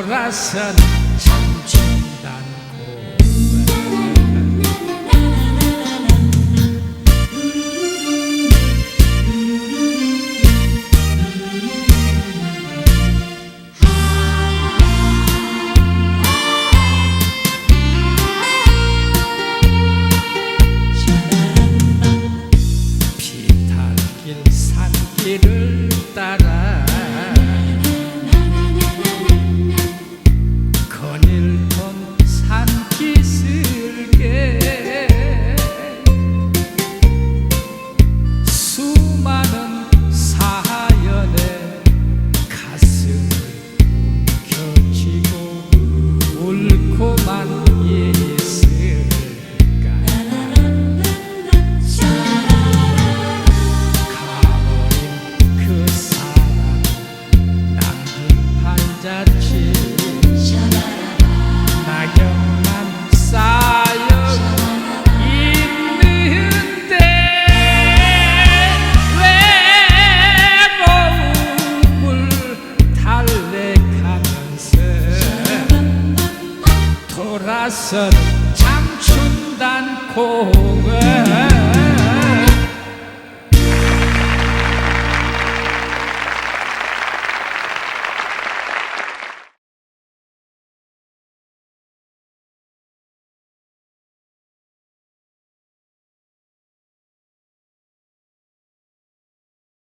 보라산 청춘단고 피탈길 산길을 돌아선 장춘단 공원